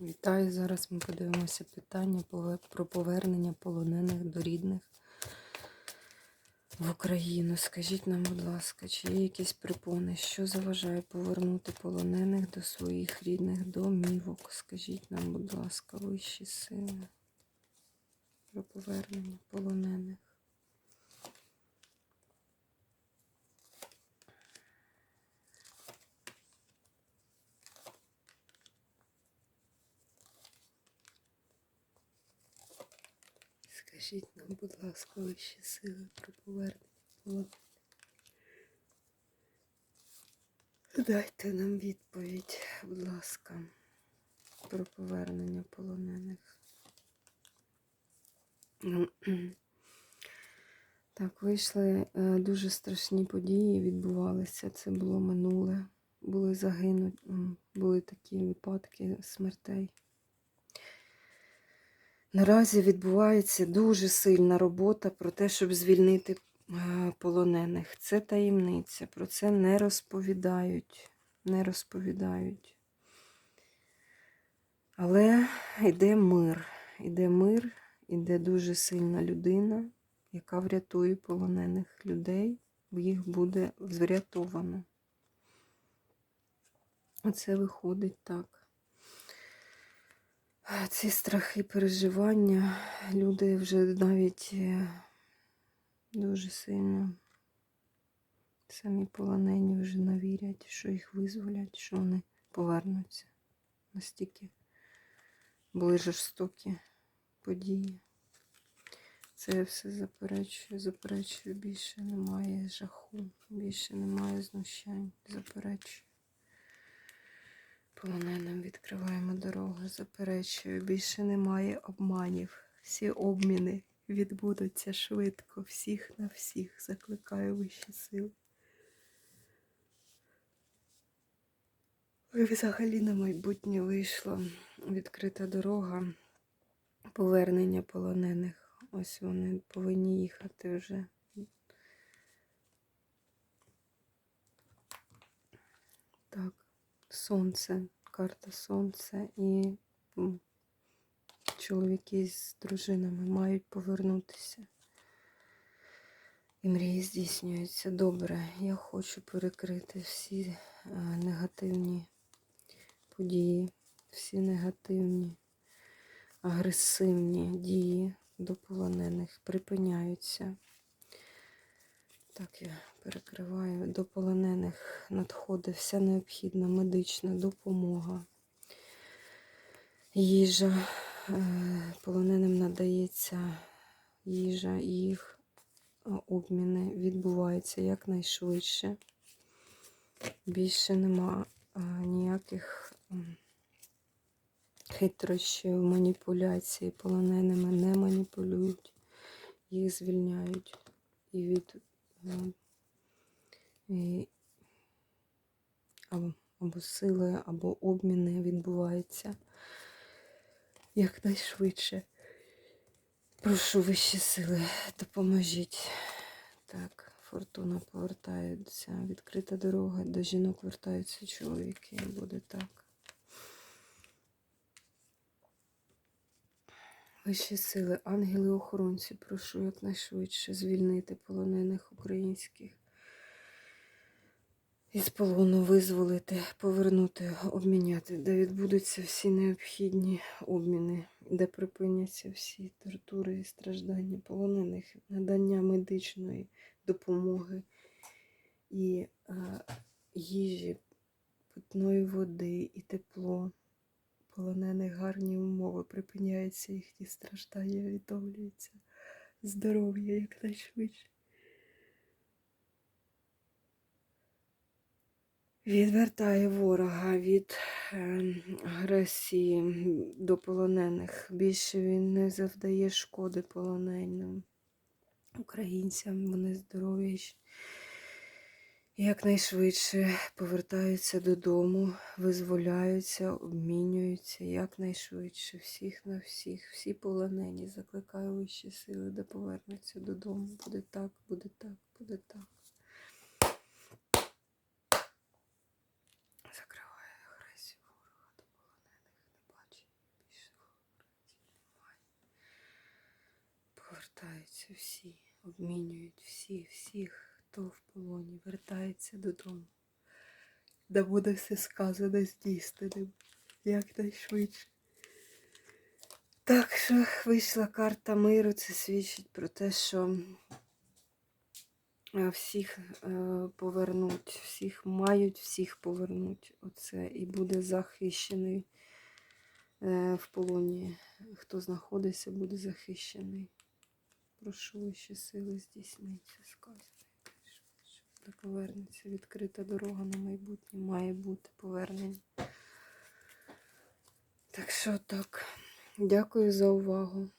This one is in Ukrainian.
Вітаю. Зараз ми подивимося питання про повернення полонених до рідних в Україну. Скажіть нам, будь ласка, чи є якісь припони, що заважає повернути полонених до своїх рідних домівок? Скажіть нам, будь ласка, вищі сили про повернення полонених. Скажіть нам, будь ласка, вищі сили про повернення полонених. Дайте нам відповідь, будь ласка, про повернення полонених. Так, вийшли е, дуже страшні події, відбувалися. Це було минуле. Були загинуть, м, були такі випадки смертей. Наразі відбувається дуже сильна робота про те, щоб звільнити е, полонених. Це таємниця, про це не розповідають. Не розповідають. Але йде мир. Йде мир, іде дуже сильна людина, яка врятує полонених людей, їх буде врятовано. Оце виходить так. Ці страхи, переживання, люди вже навіть е, дуже сильно самі полонені вже не вірять, що їх визволять, що вони повернуться. Настільки були жорстокі події. Це все заперечую, заперечую, більше немає жаху, більше немає знущань, заперечую. Полоненим відкриваємо дорогу, заперечую, більше немає обманів. Всі обміни відбудуться швидко, всіх на всіх. Закликаю вищі сили. І взагалі на майбутнє вийшла відкрита дорога повернення полонених. Ось вони повинні їхати вже. Так, сонце, карта сонця і чоловіки з дружинами мають повернутися. І мрії здійснюються. Добре, я хочу перекрити всі е, негативні події, всі негативні, агресивні дії до полонених припиняються. Так, я перекриваю. До полонених надходить вся необхідна медична допомога. Їжа. е, Полоненим надається їжа, їх е, обміни відбуваються якнайшвидше. Більше нема е, ніяких хитрощів, маніпуляцій. Полоненими не маніпулюють, їх звільняють і від або, або сили, або обміни відбуваються якнайшвидше. Прошу вищі сили, допоможіть. Так, фортуна повертається. Відкрита дорога. До жінок вертаються чоловіки. Буде так. Вищі сили, ангели-охоронці, прошу якнайшвидше звільнити полонених українських. Із полону визволити, повернути, обміняти, де відбудуться всі необхідні обміни, де припиняться всі тортури і страждання полонених, надання медичної допомоги і е, їжі, питної води і тепло. Полонених гарні умови, припиняються їхні страждання, відновлюється здоров'я якнайшвидше. Відвертає ворога від е, агресії до полонених. Більше він не завдає шкоди полоненим українцям. Вони здорові. Якнайшвидше повертаються додому, визволяються, обмінюються якнайшвидше. Всіх на всіх, всі полонені. Закликаю вищі сили, де повернуться додому. Буде так, буде так, буде так. Закриваю агресію ворога до полонених, не бачить. Повертаються всі, обмінюють всі, всіх, хто в полоні, вертається додому. Да буде все сказане здійсненим якнайшвидше. Так що вийшла карта миру, це свідчить про те, що е, всіх е, повернуть, всіх мають, всіх повернуть. Оце і буде захищений е, в полоні. Хто знаходиться, буде захищений. Прошу вищі сили здійсниться якнайшвидше. Буде повернеться відкрита дорога на майбутнє. Має бути повернення. Так що так. Дякую за увагу.